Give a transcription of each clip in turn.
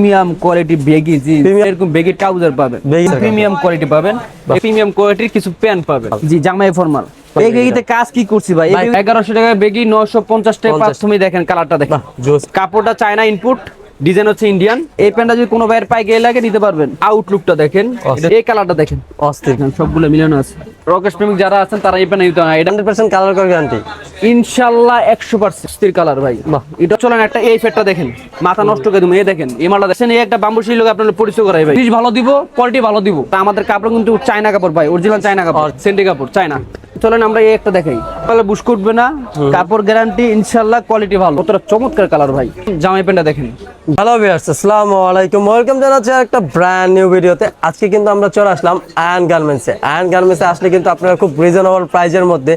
Premium quality baggy জি এরকম baggy trouser পাবেন। প্রিমিয়াম কোয়ালিটি পাবেন। প্রিমিয়াম কোয়ালিটির কিছু প্যান্ট পাবেন। জি জামাই ফরমাল। এই বেগিতে কাজ কি করছি ভাই? ভাই, এগারোশো টাকা বেগি নশো পঞ্চাশ টাকা 50 প্রথমে দেখেন কালারটা দেখেন। কাপড়টা চায়না ইনপুট ডিজাইন হচ্ছে ইন্ডিয়ান এই প্যান্টটা যদি কোনো ভাইয়ের পায়ে গিয়ে লাগে নিতে পারবেন। আউটলুকটা দেখেন। এই কালারটা দেখেন। অস্থির সবগুলো মিলানো আছে। রকেশ প্রেমিক যারা আছেন তারা এই প্যান্ট নিতে হয় এটা হান্ড্রেড পার্সেন্ট কালার করে গ্যারান্টি ইনশাল্লাহ একশো পার্সেন্ট স্থির কালার ভাই। এটা চলেন একটা এই ফেটটা দেখেন। মাথা নষ্ট করে দেবো এই দেখেন। এই মালটা দেখেন এই একটা বাম্বু শিল আপনার পরিচয় করাই ভাই। জিনিস ভালো দিব কোয়ালিটি ভালো দিব। তা আমাদের কাপড় কিন্তু চায়না কাপড় ভাই। অরিজিনাল চায়না কাপড়। সেন্টি কাপড় চায়না চলেন আমরা এই একটা দেখাই। তাহলে বুশ উঠবে না কাপড় গ্যারান্টি ইনশাল্লাহ কোয়ালিটি ভালো। কতটা চমৎকার কালার ভাই। জামাই প্যান্টটা দেখেন। হ্যালো ভিউয়ার্স আসসালামু আলাইকুম। ওয়েলকাম জানাচ্ছি একটা ব্র্যান্ড নিউ ভিডিওতে আজকে কিন্তু আমরা চলে আসলাম আয়ন গার্মেন্টসে আয়ন গার্মেন্টসে আসলে কিন্তু আপনারা খুব রিজনেবল প্রাইজের মধ্যে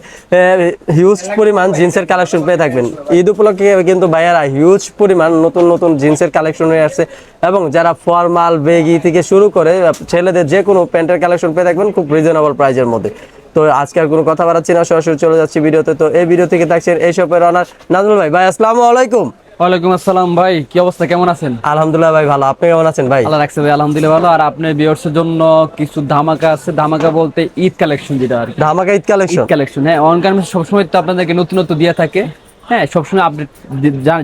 হিউজ পরিমাণ জিন্সের কালেকশন পেয়ে থাকবেন। ঈদ উপলক্ষে কিন্তু ভাইয়ারা হিউজ পরিমাণ নতুন নতুন জিন্সের কালেকশন হয়ে আসছে। এবং যারা ফর্মাল বেগি থেকে শুরু করে ছেলেদের যে কোনো প্যান্টের কালেকশন পেয়ে থাকবেন খুব রিজনেবল প্রাইজের মধ্যে। তো আজকে আর কোনো কথা বাড়াচ্ছি না সরাসরি চলে যাচ্ছি ভিডিওতে। তো এই ভিডিও থেকে থাকছেন এই শপের অনার নাজমুল ভাই। ভাই আসসালামু আলাইকুম। ওয়ালাইকুম আসসালাম ভাই কি অবস্থা কেমন আছেন? আলহামদুলিল্লাহ ভাই ভালো। আপনি কেমন আছেন ভাই? আল্লাহ রাখছে ভাই আলহামদুলিল্লাহ ভালো। আর আপনার ভিউয়ার্সের জন্য কিছু ধামাকা আছে। ধামাকা বলতে ঈদ কালেকশন যেটা আর ধামাকা ঈদ কালেকশন ঈদ কালেকশন হ্যাঁ। অন গার্মেন্টস সবসময় তো আপনাদেরকে নতুন নতুন দিয়ে থাকে। হ্যাঁ সবসময় আপডেট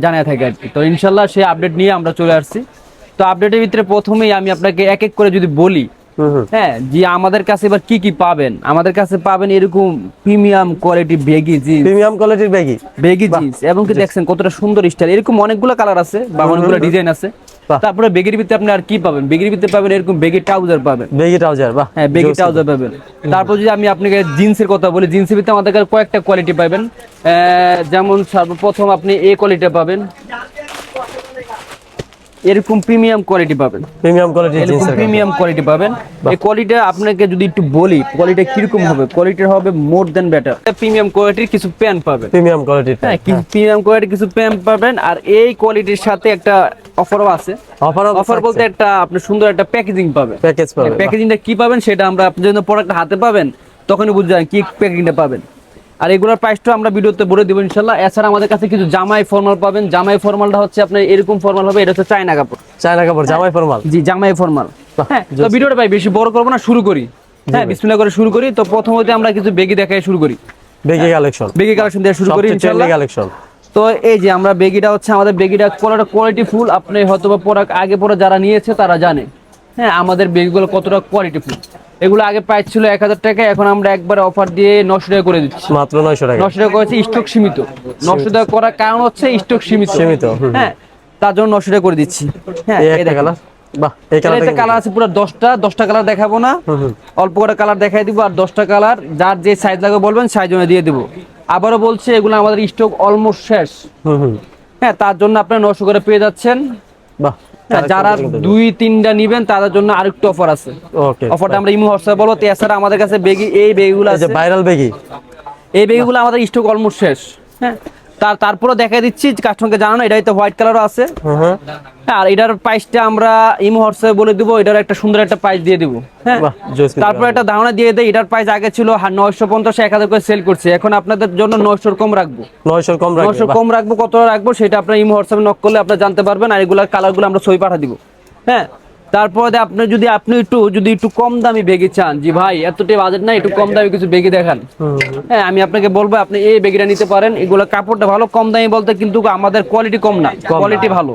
জানিয়ে থাকে আর কি। তো ইনশাল্লাহ সেই আপডেট নিয়ে আমরা চলে আসছি। তো আপডেটের ভিতরে প্রথমেই আমি আপনাকে এক এক করে যদি বলি হ্যাঁ যে আমাদের কাছে এবার কি কি পাবেন? আমাদের কাছে পাবেন এরকম premium quality baggy jeans premium কোয়ালিটির ব্যাগি বেগি জিন্স এবং কি দেখছেন কতটা সুন্দর স্টাইল এরকম অনেকগুলো কালার আছে বা অনেকগুলো ডিজাইন আছে। তারপরে বেগির ভিতরে আপনি আর কি পাবেন? বেগির ভিতরে পাবেন এরকম বেগি ট্রাউজার পাবেন। বেগি ট্রাউজার বাহ। হ্যাঁ বেগি ট্রাউজার পাবেন। তারপর যদি আমি আপনাকে জিন্সের কথা বলি জিন্সের ভিতরে আমাদের কাছে কয়েকটা কোয়ালিটি পাবেন। আহ, যেমন সর্বপ্রথম আপনি এই কোয়ালিটি পাবেন। এরকম প্রিমিয়াম কোয়ালিটি পাবেন। প্রিমিয়াম কোয়ালিটির এরকম জিন্সের প্রিমিয়াম কোয়ালিটি পাবেন। এই কোয়ালিটি আপনাকে যদি একটু বলি কোয়ালিটি কীরকম হবে? কোয়ালিটি হবে মোর দেন বেটার প্রিমিয়াম কোয়ালিটির কিছু প্যান্ট পাবেন। প্রিমিয়াম কোয়ালিটির হ্যাঁ প্রিমিয়াম কোয়ালিটির কিছু প্যান্ট পাবেন। আর এই কোয়ালিটির সাথে একটা অফারও আছে। অফার অফার বলতে একটা আপনি সুন্দর একটা প্যাকেজিং পাবেন। প্যাকেজ পাবে প্যাকেজিংটা কি পাবেন সেটা আমরা আপনি যখন প্রোডাক্ট হাতে পাবেন তখনই বুঝতে যাবেন কি প্যাকেজিংটা পাবেন। আর এগুলোর প্রাইসটা আমরা ভিডিওতে বলে দিব ইনশাল্লাহ এছাড়া আমাদের কাছে কিছু জামাই ফর্মাল পাবেন। জামাই ফর্মালটা হচ্ছে আপনার এরকম ফর্মাল হবে এটা হচ্ছে চায়না কাপড়। চায়না কাপড় জামাই ফরমাল জি জামাই ফর্মাল হ্যাঁ তো ভিডিওটা ভাই বেশি বড় করব না শুরু করি। হ্যাঁ বিসমিল্লাহ করে শুরু করি। তো প্রথমত আমরা কিছু বেগি দেখায় শুরু করি। বেগি কালেকশন বেগি কালেকশন দিয়ে শুরু করি সবচেয়ে ইনশাল্লাহ কালেকশন তো এই যে আমরা বেগিটা হচ্ছে আমাদের বেগিটা কোয়ালিটি কোয়ালিটি ফুল আপনি হয়তো বা আগে পরে যারা নিয়েছে তারা জানে। হ্যাঁ আমাদের বেগগুলো কতটা কোয়ালিটি ফুল এগুলো আগে প্রাইস ছিল এক হাজার টাকা এখন আমরা একবার অফার দিয়ে নশো টাকা করে দিচ্ছি। মাত্র 900 টাকা। নশো টাকা করেছে স্টক সীমিত। নশো টাকা করার কারণ হচ্ছে স্টক সীমিত। সীমিত, হ্যাঁ তার জন্য নশো টাকা করে দিচ্ছি। হ্যাঁ একটা কালার বাহ এই কালারটা কালার আছে পুরো দশটা দশটা কালার দেখাবো না। অল্প করে কালার দেখাই দিব আর দশটা কালার যার যে সাইজ লাগবে বলবেন সাইজ অনুযায়ী দিয়ে দিব। আবারও বলছে এগুলো আমাদের স্টক অলমোস্ট শেষ। হুম হুম। হ্যাঁ তার জন্য আপনারা নশো করে পেয়ে যাচ্ছেন। বাহ। যারা দুই তিনটা নিবেন তাদের জন্য আরেকটু অফার আছে। অফারটা আমরা ইমো হোয়াটসঅ্যাপ বলব। তো এছাড়া আমাদের কাছে বেগি এই বেগগুলো এই আছে। Viral baggy? এই বেগগুলো আমাদের স্টক অলমোস্ট শেষ। হ্যাঁ? তার তারপরে দেখা দিচ্ছি কাস্টমারকে জানানো এটাই তো হোয়াইট কালারও আছে। আর এটার প্রাইসটা আমরা ইমো হোয়াটসঅ্যাপে বলে দিব এটার একটা সুন্দর একটা প্রাইস দিয়ে দিব হ্যাঁ। তারপর একটা ধারণা দিয়ে দেয় এটার প্রাইস আগে ছিল নয়শো পঞ্চাশ এক হাজার করে সেল করছে। এখন আপনাদের জন্য নয়শোর কম রাখব। 900 কম রাখবে নয়শো কম রাখব কত রাখব সেটা আপনার ইমো হোয়াটসঅ্যাপে নক করলে আপনারা জানতে পারবেন আর এগুলার কালারগুলো আমরা ছবি পাঠা দিব হ্যাঁ? তারপরে আপনি যদি আপনি একটু যদি একটু কম দামি বেগি চান জি ভাই এতটাই বাজেট না একটু কম দামি কিছু বেগি দেখান। হ্যাঁ আমি আপনাকে বলব আপনি এই বেগিটা নিতে পারেন এগুলো কাপড়টা ভালো কম দামি বলতে কিন্তু আমাদের কোয়ালিটি কম না কোয়ালিটি ভালো।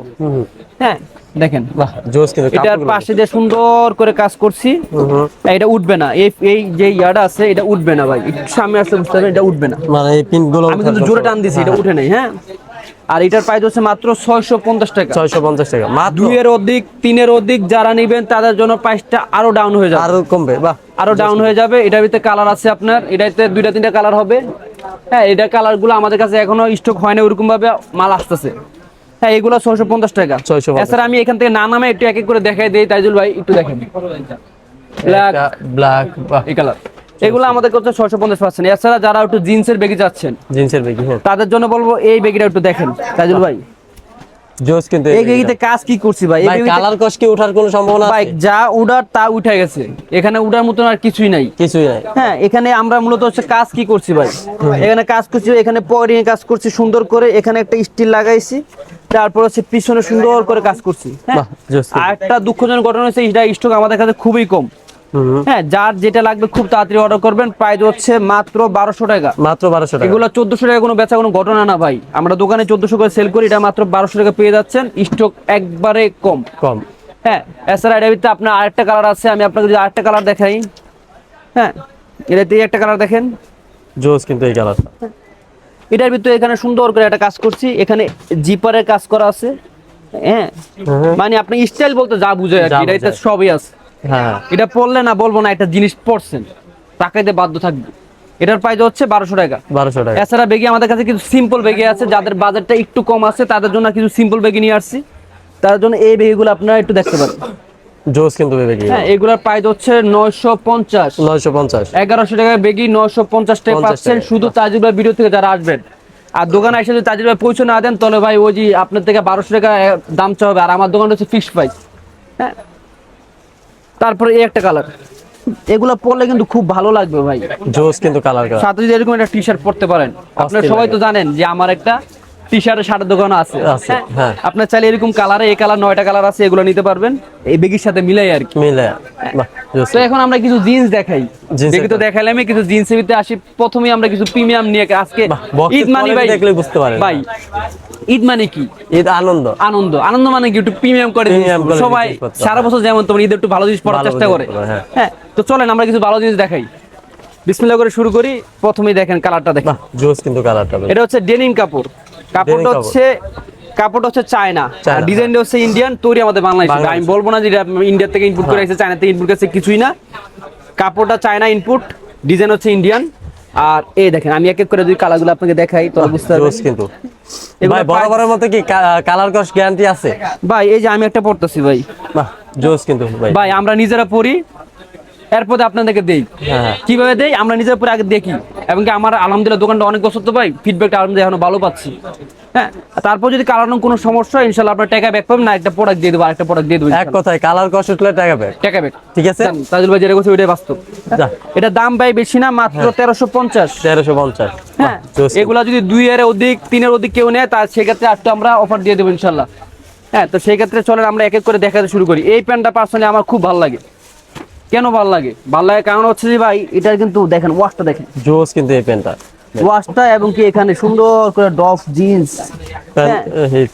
হ্যাঁ দেখেন এটার পাশে যে সুন্দর করে কাজ করছি। এটা উঠবে না এই এই যে ইয়াটা আছে এটা উঠবে না ভাই সামনে আসতে বুঝতে হবে এটা উঠবে না। মানে এই পিনগুলো আমি কিন্তু জোরে টান দিছি এটা উঠে নাই হ্যাঁ। আর এটার প্রাইস হচ্ছে মাত্র ছয়শো পঞ্চাশ টাকা। 650 টাকা। মাত্র? দুইয়ের অধিক তিনের অধিক যারা নিবেন তাদের জন্য প্রাইসটা আরও ডাউন হয়ে যাবে। আরও কমবে বাহ। আরও ডাউন হয়ে যাবে। এটার ভিতরে কালার আছে আপনার এটাতে দুইটা তিনটা কালার হবে। হ্যাঁ এটা কালারগুলো আমাদের কাছে এখনও স্টক হয় না ওরকম ভাবে মাল আসতেছে। হ্যাঁ এগুলো ছয়শো পঞ্চাশ টাকা। 650 এছাড়া আমি এখান থেকে না নামে একটু এক এক করে দেখাই দিই তাইজুল ভাই একটু দেখেন। ব্ল্যাক ব্ল্যাক এই কালার এগুলো আমাদের কাছে ছয়শো পঞ্চাশ পার্সেন্ট। এছাড়া যারা একটু জিন্সের বেগে যাচ্ছেন জিন্সের বেগি হ্যাঁ। তাদের জন্য বলব এই বেগিটা একটু দেখেন তাইজুল ভাই। জোস কিন্তু এই বেগিতে কাজ কি করছি ভাই? এই কালার কস কি ওঠার কোনো সম্ভাবনা ভাই যা উডার তা উঠে গেছে। এখানে উডার মতন আর কিছুই নাই। কিছুই নাই। হ্যাঁ এখানে আমরা মূলত হচ্ছে কাজ কি করছি ভাই? এখানে কাজ করছি এখানে পরিং কাজ করছি সুন্দর করে এখানে একটা স্টিল লাগাইছি। তারপর হচ্ছে পিছনে সুন্দর করে কাজ করছি হ্যাঁ। আর একটা দুঃখজনক ঘটনা হচ্ছে এটা স্টক আমাদের কাছে খুবই কম। হ্যাঁ যার যেটা লাগবে খুব তাড়াতাড়ি অর্ডার করবেন প্রাইস হচ্ছে মাত্র বারোশো টাকা। মাত্র বারোশো টাকা। এগুলো চোদ্দশো টাকা কোনো বেচা কোনো ঘটনা না ভাই। আমরা দোকানে চোদ্দশো করে সেল করি এটা মাত্র বারোশো টাকা পেয়ে যাচ্ছেন স্টক একবারে কম। কম। হ্যাঁ এছাড়া এটার ভিতরে আপনার আরেকটা কালার আছে আমি আপনাকে যদি আরেকটা কালার দেখাই। হ্যাঁ এটাতে একটা কালার দেখেন। জোস কিন্তু এই কালারটা এটার ভিতরে এখানে সুন্দর করে একটা কাজ করছি এখানে জিপারের কাজ করা আছে। হ্যাঁ মানে আপনি স্টাইল বলতে যা বুঝে আর কি, এটা সবই আছে। হ্যাঁ। এটা পড়লে না বলব না একটা জিনিস পড়ছেন। টাকাইতে বাধ্য থাকবে। এটার প্রাইস হচ্ছে বারোশো টাকা। বারোশো টাকা। এছাড়া বেগে আমাদের কাছে কিছু সিম্পল বেগে আছে যাদের বাজারটা একটু কম আছে তাদের জন্য কিছু সিম্পল বেগে নিয়ে আসছি। তার জন্য এই বেগগুলো আপনারা একটু দেখতে পারেন। জোস কিন্তু বেবি হ্যাঁ এগুলোর প্রাইস হচ্ছে বেগি টাকা 50 পাচ্ছেন। শুধু ভিডিও থেকে যারা আসবেন। আর দোকানে এসে যদি তাজিবার পৌঁছে না দেন তাহলে ভাই ওই যে আপনার থেকে বারোশো টাকা দাম চাবে আর আমার দোকান হচ্ছে ফিক্সড প্রাইস হ্যাঁ তারপরে এই একটা কালার এগুলো পরলে কিন্তু খুব ভালো লাগবে ভাই। জোস কিন্তু কালার সাথে যদি এরকম একটা টি শার্ট পরতে পারেন। আপনারা সবাই তো জানেন যে আমার একটা টি শার্টের শার্টের দোকান আছে। হ্যাঁ? হ্যাঁ। আপনার চাইলে এরকম কালারে এই কালার নয়টা কালার আছে এগুলো নিতে পারবেন। এই বেগির সাথে মিলাই আর কি। মিলে তো এখন আমরা কিছু জিন্স দেখাই। দেখি তো। দেখাইলাম কিছু জিন্সের ভিতরে আসি প্রথমেই আমরা কিছু প্রিমিয়াম নিয়ে আজকে ঈদ মানে ভাই। দেখলে বুঝতে পারেন। ভাই ঈদ মানে কি? ঈদ আনন্দ। আনন্দ। আনন্দ মানে কি? একটু প্রিমিয়াম করে সবাই সারা বছর যেমন তোমার ঈদে একটু ভালো জিনিস পড়ার চেষ্টা করে। হ্যাঁ। হ্যাঁ তো চলেন আমরা কিছু ভালো জিনিস দেখাই। বিসমিল্লাহ করে শুরু করি প্রথমেই দেখেন কালারটা দেখেন। জোস কিন্তু কালারটা এটা হচ্ছে ডেনিম কাপড়। কাপড়টা কাপড়। হচ্ছে হচ্ছে চায়না। ডিজাইনটা হচ্ছে ইন্ডিয়ান তৈরি আমাদের বাংলাদেশে। আমি বলব না যে ইন্ডিয়া থেকে ইনপুট করে এসেছে চায়না থেকে ইনপুট করেছে কিছুই না। কাপড়টা চায়না ইনপুট ডিজাইন হচ্ছে ইন্ডিয়ান। আর এই দেখেন আমি এক এক করে যদি কালারগুলো আপনাকে দেখাই তাহলে বুঝতে পারবেন। কিন্তু। ভাই price- বরাবরের মতো কি কালার কস গ্যারান্টি আছে? ভাই এই যে আমি একটা পড়তেছি ভাই। বাহ জোস কিন্তু ভাই। ভাই আমরা নিজেরা পড়ি এরপরে আপনাদেরকে দেই। হ্যাঁ। কীভাবে দেই? আমরা নিজের পরে আগে দেখি। এবং কি আমার আলহামদুলিল্লাহ দোকানটা অনেক বছর তো ভাই ফিডব্যাকটা আলহামদুলিল্লাহ এখনও ভালো পাচ্ছি। হ্যাঁ তারপর যদি কালানোর কোনো সমস্যা হয়, ইনশাল্লাহ আপনার টাকা ব্যাক পাবেন না একটা প্রোডাক্ট দিয়ে দেবো আরেকটা প্রোডাক্ট দিয়ে দেবো এক কথায় কালার কস উঠলে টাকা ব্যাক টাকা ব্যাক ঠিক আছে? তাজুল ভাই যেটা করছে ওইটাই বাস্তব। যা। এটা দাম ভাই বেশি না মাত্র তেরোশো পঞ্চাশ। তেরোশো পঞ্চাশ। হ্যাঁ এগুলা যদি দুই এর অধিক তিনের অধিক কেউ নেয় তার সেক্ষেত্রে আটটা আমরা অফার দিয়ে দেবো ইনশাল্লাহ। হ্যাঁ তো সেই ক্ষেত্রে চলেন আমরা এক এক করে দেখাতে শুরু করি। এই প্যান্টটা পার্সোনালি আমার খুব ভালো লাগে। কেন ভালো লাগে? ভালো লাগে কারণ হচ্ছে যে ভাই এটা কিন্তু দেখেন ওয়াশটা দেখেন। জোস কিন্তু এই পেনটা ওয়াশটা এবং কি এখানে সুন্দর করে ডফ জিন্স।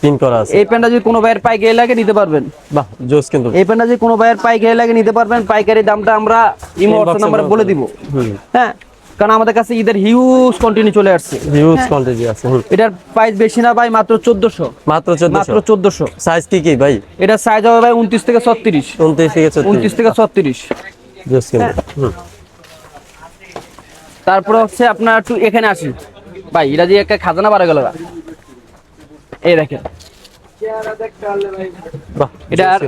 পিন করা আছে। এই প্যান্টটা যদি কোনো ভাইয়ের পাইকারি লাগে নিতে পারবেন। বাহ জোস কিন্তু। এই প্যান্টটা যদি কোনো ভাইয়ের পাইকারি লাগে নিতে পারবেন। পাইকারি দামটা আমরা ইমো নাম্বারে বলে বলে দিব। হ্যাঁ। কারণ আমাদের কাছে ঈদের হিউজ কন্টিনিউ চলে আসছে। হিউজ কোয়ান্টিটি আছে এটার প্রাইস বেশি না ভাই মাত্র চোদ্দশো। মাত্র 1400 মাত্র চোদ্দশো। চোদ্দশো সাইজ কি কি ভাই? এটা সাইজ হবে ভাই উনত্রিশ থেকে ছত্রিশ। উনত্রিশ থেকে উনত্রিশ চৌত্রিশ থেকে ছত্রিশ। জোস কিন্তু হুম। তারপরে হচ্ছে আপনার একটু এখানে আসি। ভাই এটা যে একটা খাজানা বাড়া গেল এই দেখেন। এটার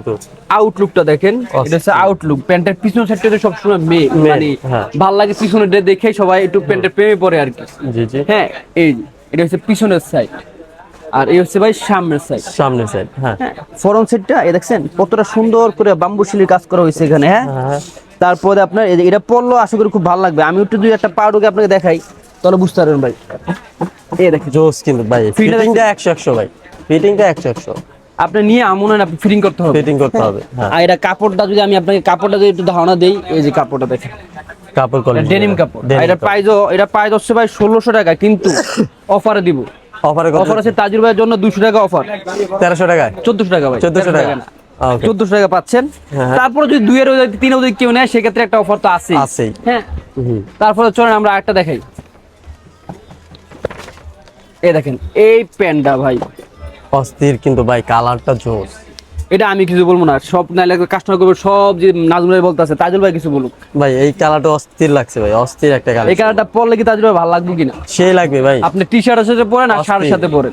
আউটলুকটা দেখেন। এটা হচ্ছে আউটলুক প্যান্টের পিছন সাইডটা সবসময় মেয়ে মেয়ে, মানে হ্যাঁ। ভালো লাগে দেখে সবাই একটু প্যান্টের প্রেমে পড়ে আর কি। জি জি। হ্যাঁ এই এটা হচ্ছে পিছনের সাইড আর এই হচ্ছে ভাই সামনের সাইড সামনে সাইড হ্যাঁ। হ্যাঁ। সেটটা এই দেখছেন কতটা সুন্দর করে বাম্বু শিলির কাজ করা হয়েছে এখানে হ্যাঁ? হ্যাঁ। তারপরে আপনার এটা পড়ল আশা করি খুব ভালো লাগবে। আমি একটু দুই একটা পাউডুকে আপনাকে দেখাই। তাহলে বুঝতে পারবেন ভাই। এই দেখেন জোস কিন্তু ভাই ফিটিংটা একশো একশো ভাই। ফিটিংটা একশো একশো। আপনি নিয়ে আমন আপনি ফিটিং করতে হবে। ফিটিং করতে হবে হ্যাঁ। আর এটা কাপড়টা যদি আমি আপনাকে কাপড়টা যদি একটু ধারণা দেই এই যে কাপড়টা দেখেন। কাপড় কোয়ালিটি ডেনিম কাপড়। এটা প্রাইসও এটা প্রাইস হচ্ছে ভাই ষোলোশো টাকা কিন্তু অফারে দিব। অফারে অফার আছে তাজির ভাইয়ের জন্য দুশো টাকা অফার। তেরোশো টাকায়? চোদ্দশো টাকা ভাই। 1400 টাকা। চোদ্দশো টাকা পাচ্ছেন। হ্যাঁ। তারপরে যদি দুইয়ের অধিক তিনের অধিক কেউ নেয় সেক্ষেত্রে একটা অফার তো আছেই। হ্যাঁ। তারপরে চলেন আমরা একটা দেখাই। এই দেখেন এই প্যান্টটা ভাই। অস্থির কিন্তু ভাই কালারটা জোস। এটা আমি কিছু বলব না সব নাইলে কাস্টমার করবে সব যে নাজমুল ভাই বলতেছে তাজুল ভাই কিছু বলুক। ভাই এই কালারটা অস্থির লাগছে ভাই অস্থির একটা কালার। এই কালারটা পরলে কি তাজুল ভাই ভালো লাগবে কিনা? সেই লাগবে ভাই। আপনি টি শার্টের সাথে পরেন আর শার্টের সাথে পরেন।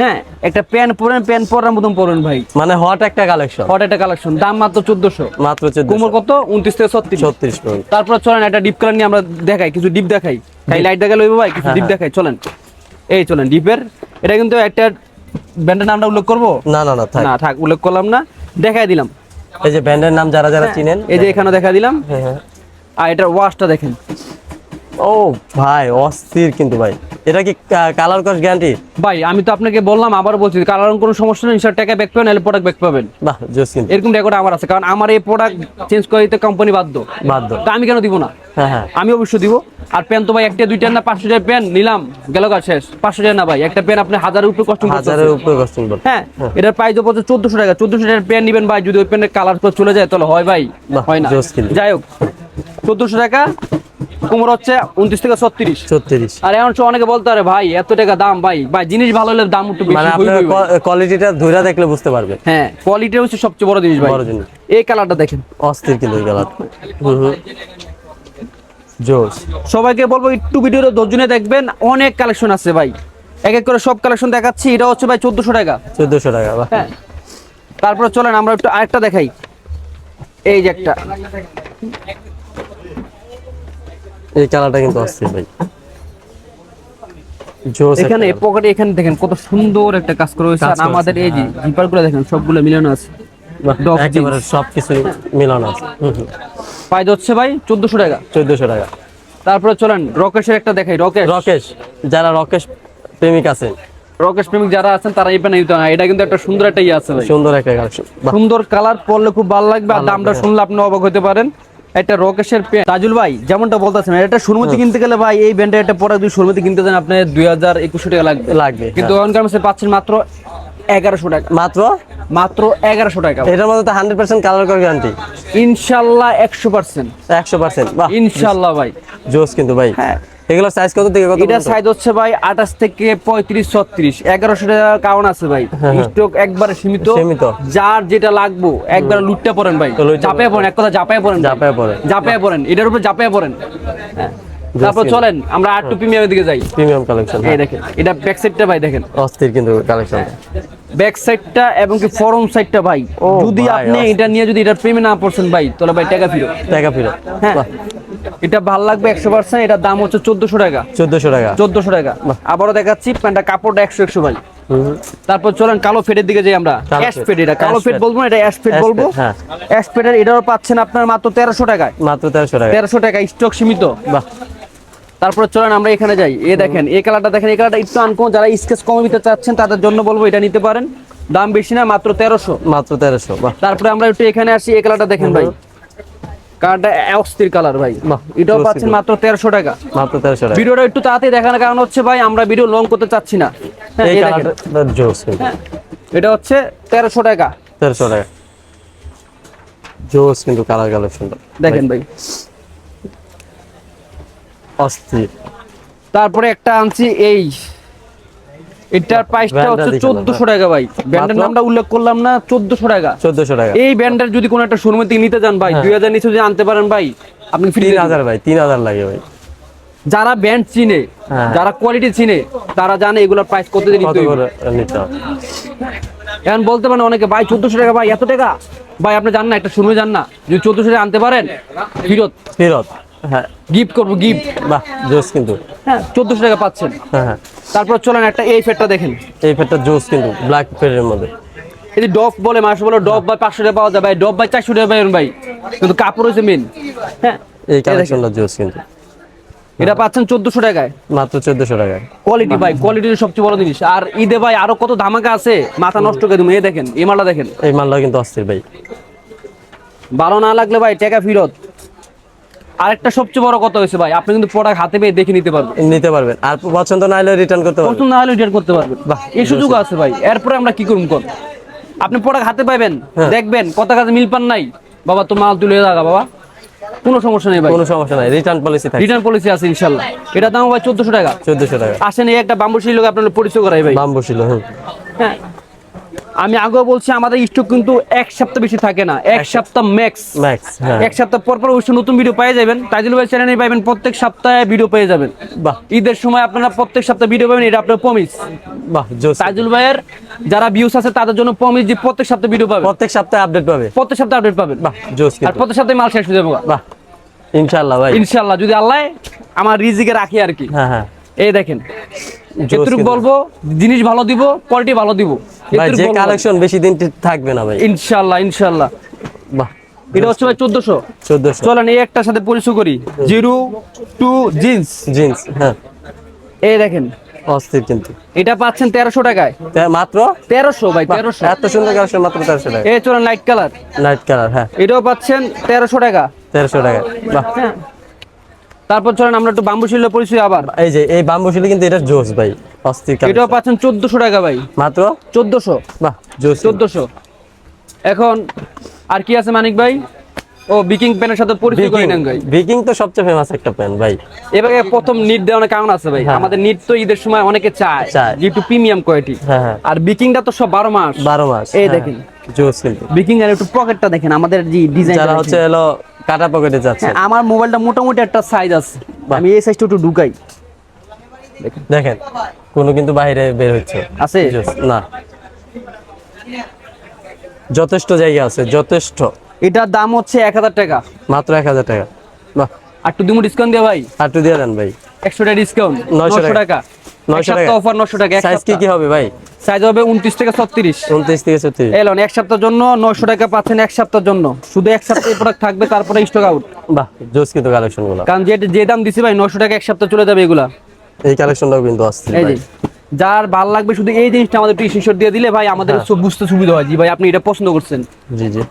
হ্যাঁ একটা প্যান্ট পরেন প্যান্ট পরার মতন পরেন ভাই। মানে হট একটা কালেকশন হট একটা কালেকশন দাম মাত্র চোদ্দশো। মাত্র চোদ্দ কোমর কত? উনত্রিশ থেকে ছত্রিশ। ছত্রিশ তারপর চলেন একটা ডিপ কালার নিয়ে আমরা দেখাই কিছু ডিপ দেখাই। খাই লাইট দেখালে ভাই কিছু হ্যাঁ, ডিপ হ্যাঁ। দেখাই চলেন। এই চলেন ডিপের এটা কিন্তু একটা ব্র্যান্ডের নামটা উল্লেখ করব? না না না থাক। না থাক উল্লেখ করলাম না। দেখাই দিলাম। এই যে ব্যান্ডের নাম যারা যারা চিনেন এই যে এখানে দেখা দিলাম। হ্যাঁ, হ্যাঁ। আর এটার ওয়াশটা দেখেন। ও ভাই অস্থির কিন্তু ভাই। এটা কি কালার কস গ্যারান্টি ভাই আমি তো আপনাকে বললাম আবার বলছি কালার কোনো সমস্যা নেই ইনশাল্লাহ টাকা ব্যাক পাবেন নাহলে প্রোডাক্ট ব্যাক পাবেন। বাহ জোস কিন্তু। এরকম রেকর্ড আমার আছে কারণ আমার এই প্রোডাক্ট চেঞ্জ করে দিতে কোম্পানি বাধ্য। বাধ্য। তা আমি কেন দিব না? হ্যাঁ হ্যাঁ। আমি অবশ্যই দিব। আর পেন তো ভাই একটা দুইটা না পাঁচশো টাকার পেন নিলাম গেল কাজ শেষ। পাঁচশো টাকা না ভাই একটা পেন আপনি হাজারের উপরে কষ্ট হাজারের উপরে কস্টিং বল হ্যাঁ এটার প্রাইস হচ্ছে চোদ্দশো টাকা। চোদ্দশো টাকার পেন নিবেন ভাই যদি ওই পেনের কালার চলে যায় তাহলে হয় ভাই। হয় না। যাই হোক চোদ্দশো টাকা কোমর হচ্ছে উনত্রিশ থেকে ছত্রিশ। ছত্রিশ। আর এখন অনেকে বলতে পারে ভাই এত টাকা দাম ভাই ভাই জিনিস ভালো হলে দাম একটু মানে আপনার কোয়ালিটিটা ধরে দেখলে বুঝতে পারবে হ্যাঁ কোয়ালিটি হচ্ছে সবচেয়ে বড় জিনিস ভাই। বড় জিনিস। এই কালারটা দেখেন। অস্থির কিন্তু এই কালার জোস সবাইকে বলব একটু ভিডিওটা ধৈর্য নিয়ে দেখবেন অনেক কালেকশন আছে ভাই। এক এক করে সব কালেকশন দেখাচ্ছি এটা হচ্ছে ভাই চোদ্দশো টাকা। চোদ্দশো টাকা হ্যাঁ। তারপরে চলেন আমরা একটু আরেকটা দেখাই। এই যে একটা। এই কালারটা কিন্তু অস্থির ভাই। এখানে পকেটে এখানে দেখেন কত সুন্দর একটা কাজ করে হয়েছে। আর আমাদের এই যে জিপারগুলো দেখেন সবগুলো মিলানো আছে। একেবারে সবকিছু মিলানো আছে। হচ্ছে ভাই চোদ্দশো টাকা। টাকা। তারপরে চলেন রকেশের একটা দেখাই রকেশ। রকেশ যারা রকেশ প্রেমিক আছেন। রকেশ প্রেমিক যারা আছেন তারা এই না এটা কিন্তু একটা সুন্দর একটা ইয়ে আছে সুন্দর একটা কালেকশন। সুন্দর কালার পরলে খুব ভালো লাগবে। আর দামটা লাগবে, শুনলে আপনি অবাক হতে পারেন। একটা রকেশের প্যান্ট তাজুল ভাই যেমনটা বলতেছেন এটা সুরমতি কিনতে গেলে ভাই এই ব্যান্ডের একটা প্রোডাক্ট যদি সুরমতি কিনতে যান আপনার দুই হাজার একুশশো টাকা লাগবে। লাগবে কিন্তু গার্মেন্টসে পাচ্ছেন মাত্র এগারোশো টাকা। মাত্র? মাত্র এগারোশো টাকা। এটার মধ্যে তো হান্ড্রেড পার্সেন্ট কালার গ্যারান্টি ইনশাল্লাহ একশো পার্সেন্ট। একশো পার্সেন্ট ইনশাল্লাহ ভাই। জোস কিন্তু ভাই। হ্যাঁ। এগুলো সাইজ কত থেকে কত এটা সাইজ হচ্ছে ভাই আঠাশ থেকে পঁয়ত্রিশ ছত্রিশ। এগারোশো টাকা কারণ আছে ভাই। স্টক একবারে সীমিত। হ্যাঁ, সীমিত। যার যেটা লাগবো একবার লুটটা পড়েন ভাই। চাপে পড়েন এক কথা চাপায় পড়েন ভাই। ঝাঁপায় পড়ে জাপায় পড়েন এটার উপর জাপায় পড়েন হ্যাঁ। তারপর চলেন আমরা আর টু প্রিমিয়ামের দিকে যাই। প্রিমিয়াম কালেকশন এই দেখেন এটা ব্যাক সাইডটা ভাই দেখেন। অস্থির কিন্তু কালেকশন ব্যাক সাইডটা এবং কি ফরম সাইডটা ভাই। যদি আপনি এটা নিয়ে যদি এটা প্রেমে না পড়ছেন ভাই তাহলে ভাই টাকা ফিরো টাকা ফিরো হ্যাঁ। এটা ভালো লাগবে একশো পার্সেন্ট এটার দাম হচ্ছে চোদ্দশো টাকা। চোদ্দশো টাকা। চোদ্দশো টাকা। আবারও দেখাচ্ছি প্যান্টটা কাপড়টা একশো একশো ভাই। তারপর চলেন কালো ফেডের দিকে যাই আমরা। কালো অ্যাশ ফেড। ফেড এটা। কালো ফেড ফেড। বলব না এটা অ্যাশ ফেড বলব। অ্যাশ ফেডের এটাও পাচ্ছেন আপনার মাত্র তেরোশো টাকায়। মাত্র তেরোশো টাকা তেরোশো টাকা স্টক সীমিত। বাহ। তারপরে চলেন আমরা এখানে যাই। এ দেখেন এই কালারটা দেখেন এই কালারটা একটু আনকো যারা স্কেচ কম দিতে চাচ্ছেন তাদের জন্য বলব এটা নিতে পারেন। দাম বেশি না মাত্র তেরোশো। মাত্র তেরোশো তারপরে আমরা একটু এখানে আসি এই কালারটা দেখেন ভাই। অস্থির কালার ভাই। এটাও পাচ্ছেন মাত্র তেরোশো টাকা। মাত্র তেরোশো টাকা। ভিডিওটা একটু তাড়াতাড়ি দেখানোর কারণ হচ্ছে ভাই আমরা ভিডিও লং করতে চাচ্ছি না। হ্যাঁ, হ্যাঁ, এটা হচ্ছে তেরোশো টাকা। তেরোশো টাকা। জোস কিন্তু কালার কালেকশনটা দেখেন ভাই। অস্থির। তারপরে একটা আনছি এই এটার প্রাইসটা হচ্ছে দেখে চোদ্দশো টাকা ভাই। ব্যান্ডের নামটা উল্লেখ করলাম না চোদ্দশো টাকা। চোদ্দশো টাকা। এই ব্যান্ডের যদি কোনো একটা শোরুমে থেকে নিতে যান ভাই দুই হাজার নিচে যদি আনতে পারেন ভাই আপনি ফ্রি তিন হাজার ভাই তিন হাজার লাগে ভাই। যারা ব্যান্ড চিনে হ্যাঁ। যারা কোয়ালিটি চিনে তারা জানে এগুলোর প্রাইস কত কত নিতে এখন বলতে পারেন অনেকে ভাই চোদ্দশো টাকা ভাই এত টাকা? ভাই আপনি জান না একটা শোরুমে যান না। যদি চোদ্দশো টাকা আনতে পারেন ফিরত। ফেরত। হ্যাঁ গিফট করব গিফট বাহ জোস কিন্তু। হ্যাঁ। চোদ্দশো টাকা পাচ্ছেন। হ্যাঁ হ্যাঁ। তারপর চলেন একটা এই ফেটটা দেখেন। এই ফেরটা জোস কিন্তু ব্ল্যাক ফেরের মধ্যে। এই ডব বলে মানুষ বলে ডব ভাই পাঁচশো টাকা পাওয়া যায় ভাই। ডব ভাই চারশো টাকা পাবেন ভাই। কিন্তু কাপড় হচ্ছে মেন হ্যাঁ এই কালেকশনটা জোস কিন্তু। এটা পাচ্ছেন চোদ্দশো টাকায়। মাত্র চোদ্দশো টাকায়। কোয়ালিটি ভাই কোয়ালিটি সবচেয়ে বড় জিনিস। আর ঈদে ভাই আরও কত ধামাকা আছে মাথা নষ্ট করে তুমি এই দেখেন এই মালটা দেখেন। এই মালটা কিন্তু অস্থির ভাই। ভালো না লাগলে ভাই টাকা ফেরত। আরেকটা সবচেয়ে বড় কথা হয়েছে ভাই আপনি কিন্তু প্রোডাক্ট হাতে পেয়ে দেখে নিতে পারবেন। নিতে পারবেন। আর পছন্দ না হলে রিটার্ন করতে পারবেন। পছন্দ না হলে রিটার্ন করতে পারবেন। বাহ, এই সুযোগ আছে ভাই। এরপরে আমরা কি করুন কোন? আপনি প্রোডাক্ট হাতে পাইবেন হ্যাঁ। দেখবেন কত কাজে মিল পান নাই। বাবা তো মাল তুলে দাগা বাবা। কোনো সমস্যা নেই ভাই। কোনো সমস্যা নাই রিটার্ন পলিসি থাকে রিটার্ন পলিসি আছে ইনশাল্লাহ এটা দাম ভাই চোদ্দশো টাকা। চোদ্দশো টাকা। আসেন এই একটা বাম্বুশির লোক আপনার পরিচয় করাই ভাই। বাম্বু হুম। হ্যাঁ। আমি আগেও বলছি আমাদের স্টক কিন্তু এক সপ্তাহ বেশি থাকে না। এক সপ্তাহ। ম্যাক্স ম্যাক্স এক সপ্তাহ পর পর অবশ্যই নতুন ভিডিও পেয়ে যাবেন। তাইজুল ভাই চ্যানেলে পাবেন প্রত্যেক সপ্তাহে ভিডিও পেয়ে যাবেন। বাহ। ঈদের সময় আপনারা প্রত্যেক সপ্তাহে ভিডিও পাবেন এটা আপনার প্রমিস বাহ তাইজুল ভাইয়ের যারা ভিউস আছে তাদের জন্য প্রমিস যে প্রত্যেক সপ্তাহে ভিডিও পাবেন। প্রত্যেক সপ্তাহে আপডেট পাবে। প্রত্যেক সপ্তাহে আপডেট পাবেন। বাহ জোস আর প্রত্যেক সপ্তাহে মাল শেষ হয়ে যাবে বাহ ইনশাআল্লাহ ভাই। ইনশাল্লাহ যদি আল্লাহ আমার রিজিকে রাখি আর কি। হ্যাঁ হ্যাঁ। এই দেখেন যতটুকু বলব জিনিস ভালো দিব কোয়ালিটি ভালো দিব। ভাই যে কালেকশন বেশি দিন থাকবে না ভাই। ইনশাল্লাহ ইনশাল্লাহ। বাহ। এটা হচ্ছে ভাই চোদ্দশো। চোদ্দশো। চলেন এই একটার সাথে পরিচয় করি। Zero two jeans. জিন্স হ্যাঁ। এই দেখেন। অস্থির কিন্তু। এটা পাচ্ছেন তেরোশো টাকায়। মাত্র? তেরোশো ভাই বাহ, তেরোশো। এত সুন্দর কালেকশন মাত্র তেরোশো টাকা এই চলেন লাইট কালার লাইট কালার হ্যাঁ। এটাও পাচ্ছেন তেরোশো টাকা। তেরোশো টাকা বাহ। হ্যাঁ। তারপর চলেন আমরা একটু বাম্বু শিল্প পরিচয় আবার। এই যে এই বাম্বু শিলি কিন্তু এটা জোস ভাই অস্থির এটাও পাচ্ছেন চোদ্দশো টাকা ভাই। মাত্র? চোদ্দশো। বাহ জোস চোদ্দশো। এখন আর কি আছে মানিক ভাই? ও বিকিং পেনের সাথে পরিচয় করে নেন ভাই। ভিকিং তো সবচেয়ে ফেমাস একটা প্যান ভাই। এবারে প্রথম নিট দেওয়ার কারণ আছে ভাই। হ্যাঁ। আমাদের নিট তো ঈদের সময় অনেকে চায় চায়। একটু প্রিমিয়াম কোয়ালিটি আর বিকিংটা তো সব বারো মাস। বারো মাস এই হ্যাঁ, দেখেন। জোস কিন্তু। বিকিং এর একটু পকেটটা দেখেন আমাদের যে ডিজাইন যারা হচ্ছে এলো কাটা পকেটে যাচ্ছে। আমার মোবাইলটা মোটামুটি একটা সাইজ আছে। আমি এই সাইজটা একটু ঢুকাই। দেখেন। কোনো কিন্তু বাইরে বের হচ্ছে। আছে? না। যথেষ্ট জায়গা আছে যথেষ্ট। এটার দাম হচ্ছে এক হাজার টাকা। মাত্র এক হাজার টাকা। বাহ। আর একটু দিমু ডিসকাউন্ট দিয়ে ভাই। আর একটু দিয়ে দেন ভাই। একশো টাকা ডিসকাউন্ট 900 নশো টাকা। 900 টাকা। অফার নশো টাকা সাইজ কি কি হবে ভাই? সাইজ হবে উনত্রিশ থেকে ছত্রিশ। উনত্রিশ থেকে ছত্রিশ। এলন এক সপ্তাহের জন্য নশো টাকা পাচ্ছেন এক সপ্তাহের জন্য। শুধু এক সপ্তাহ প্রোডাক্ট থাকবে তারপরে স্টক আউট বাহ জোস কিন্তু কালেকশনগুলো। কারণ যে যে দাম দিছি ভাই নশো টাকা এক সপ্তাহ চলে যাবে এগুলা। এই কালেকশনটাও কিন্তু এই। যে যার ভালো লাগবে শুধু এই জিনিসটা আমাদের টি শার্ট দিয়ে দিলে ভাই আমাদের হ্যাঁ। সব বুঝতে সুবিধা হয়। জি ভাই আপনি এটা পছন্দ করছেন। জি জি।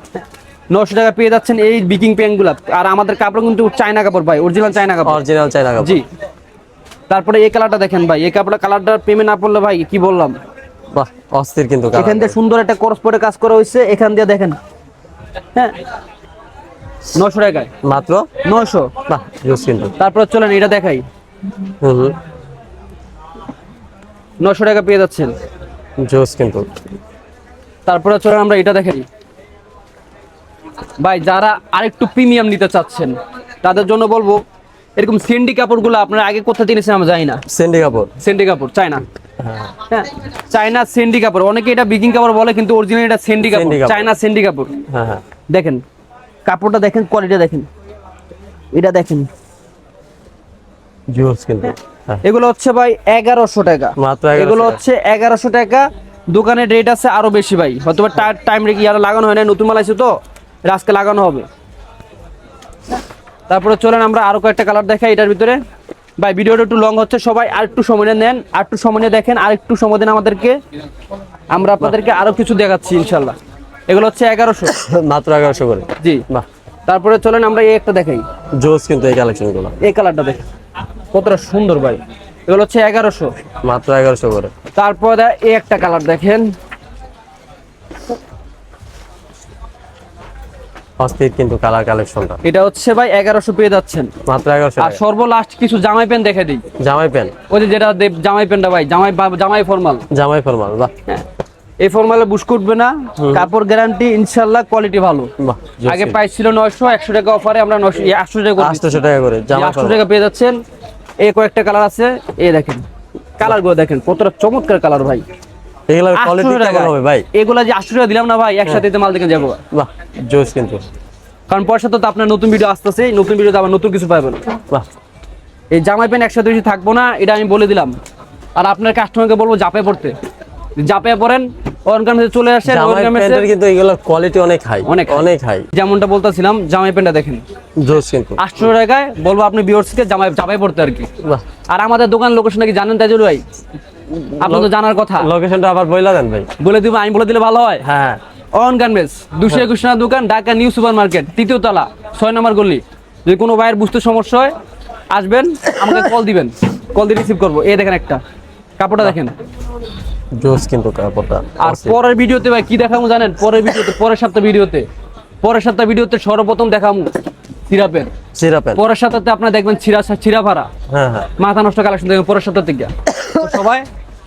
নশো টাকা পেয়ে যাচ্ছেন এই বিকিং পেনগুলা। আর আমাদের কাপড় কিন্তু চায়না কাপড় ভাই অরিজিনাল চায়না কাপড়। অরিজিনাল চাইনা কাপড়। জি। তারপরে এই কালারটা দেখেন ভাই এই কাপড়ের কালারটা পেমে না পড়লে ভাই কি বললাম? বাহ অস্থির কিন্তু এখান। দিয়ে সুন্দর একটা করস পরে কাজ করা হয়েছে এখান দিয়ে দেখেন। হ্যাঁ? নশো টাকায়। মাত্র? নশো বাহ জোস কিন্তু। তারপর চলেন এটা দেখাই। হুম নশো টাকা পেয়ে যাচ্ছেন। জোস কিন্তু। তারপরে চলেন আমরা এটা দেখাই। ভাই যারা আরেকটু প্রিমিয়াম নিতে চাচ্ছেন তাদের জন্য বলব এরকম সেন্ডি কাপড়গুলো আপনারা আগে কোথা কিনেছেন আমরা জানি না। সেন্ডি কাপড়। সেন্ডি কাপড় হ্যাঁ হ্যাঁ চায়না সেন্ডি কাপড়। অনেকে এটা বিকিং কাপড় বলে কিন্তু অরিজিনাল এটা সেন্ডি কাপড়। চায়না সেন্ডি কাপড়। হ্যাঁ হ্যাঁ। দেখেন কাপড়টা দেখেন কোয়ালিটি দেখেন। এটা দেখেন। হ্যাঁ। এগুলো হচ্ছে ভাই এগারোশো টাকা। এগুলো হচ্ছে এগারোশো টাকা। দোকানের রেট আছে আরও বেশি ভাই। হয়তো টাইম রেখে আরও লাগানো হয় না নতুন মাল আছে তো আজকে লাগানো হবে। তারপরে চলেন আমরা আরও কয়েকটা কালার দেখাই এটার ভিতরে। ভাই ভিডিওটা একটু লং হচ্ছে সবাই আর একটু সময় নেন আর একটু সময় দেখেন আর একটু সময় দেন আমাদেরকে। আমরা আপনাদেরকে আরও কিছু দেখাচ্ছি ইনশাল্লাহ। এগুলো হচ্ছে এগারোশো। মাত্র এগারোশো করে। জি। বাহ। তারপরে চলেন আমরা এই একটা দেখাই। জোস কিন্তু এই কালেকশনগুলো এই কালারটা দেখেন। কতটা সুন্দর ভাই। এগুলো হচ্ছে এগারোশো। মাত্র এগারোশো করে। তারপর এই একটা কালার দেখেন। অস্থির কিন্তু কালার কালেকশনটা এটা হচ্ছে ভাই এগারোশো পেয়ে যাচ্ছেন। মাত্র এগারোশো আর সর্বলাস্ট কিছু জামাই প্যান্ট দেখে দিই। জামাই প্যান্ট। ওই যে যেটা জামাই প্যান্টটা ভাই জামাই জামাই ফর্মাল। জামাই ফরমাল বাহ। হ্যাঁ। এই ফর্মালে বুশ উঠবে না। কাপড় গ্যারান্টি ইনশাল্লাহ কোয়ালিটি ভালো। আগে প্রাইস ছিল নয়শো একশো টাকা অফারে আমরা নয়শো আটশো টাকা করে দিচ্ছি। আটশোশো টাকা করে জামাই আটশো টাকা পেয়ে যাচ্ছেন। এই কয়েকটা কালার আছে। এই দেখেন কালারগুলো দেখেন কতটা চমৎকার কালার ভাই। 800 কোয়ালিটি কেমন হবে ভাই? এগুলা যে টাকা দিলাম না ভাই একসাথে তো মাল দেখে যাব। বাহ জোস কিন্তু। কারণ পয়সা তো আপনার নতুন ভিডিও আসতেছে নতুন ভিডিওতে আবার নতুন কিছু পাবেন বাহ। এই জামাই প্যান্ট একসাথে বেশি থাকব না এটা আমি বলে দিলাম। আর আপনার কাস্টমারকে বলব জাপে পড়তে জাপে পড়েন চলে আসেন কিন্তু এগুলোর কোয়ালিটি অনেক হাই অনেক অনেক হাই যেমনটা বলতেছিলাম জামাই প্যান্টটা দেখেন। জোস কিন্তু। আটশো টাকায় বলব আপনি জামাই জামাই পড়তে আর কি। আর আমাদের দোকান লোকেশন কি জানেন তাইজুল ভাই? আপনার তো জানার কথা। লোকেশনটা আবার বইলা দেন ভাই। বলে দিব আমি বলে দিলে ভালো হয়? হ্যাঁ। অন গার্মেন্টস দুশো একুশ টাকা দোকান ঢাকা নিউ সুপার মার্কেট তৃতীয় তলা ছয় নম্বর গলি। যদি কোনো ভাইয়ের বুঝতে সমস্যা হয় আসবেন আমাকে কল দিবেন। কল দিয়ে রিসিভ করব। এই দেখেন একটা। কাপড়টা দেখেন। জোস কিন্তু কাপড়টা। আর পরের ভিডিওতে ভাই কি দেখাবো জানেন? পরের ভিডিওতে পরের সপ্তাহ ভিডিওতে। পরের সপ্তাহ ভিডিওতে সর্বপ্রথম দেখাবো সিরাপের। সিরা প্যান্ট পরের সপ্তাহে আপনার দেখবেন ছিড়া ছিড়া ভাড়া হ্যাঁ হ্যাঁ। মাথা নষ্ট কালেকশন দেখবেন পরের সপ্তাহ থেকে। তো সবাই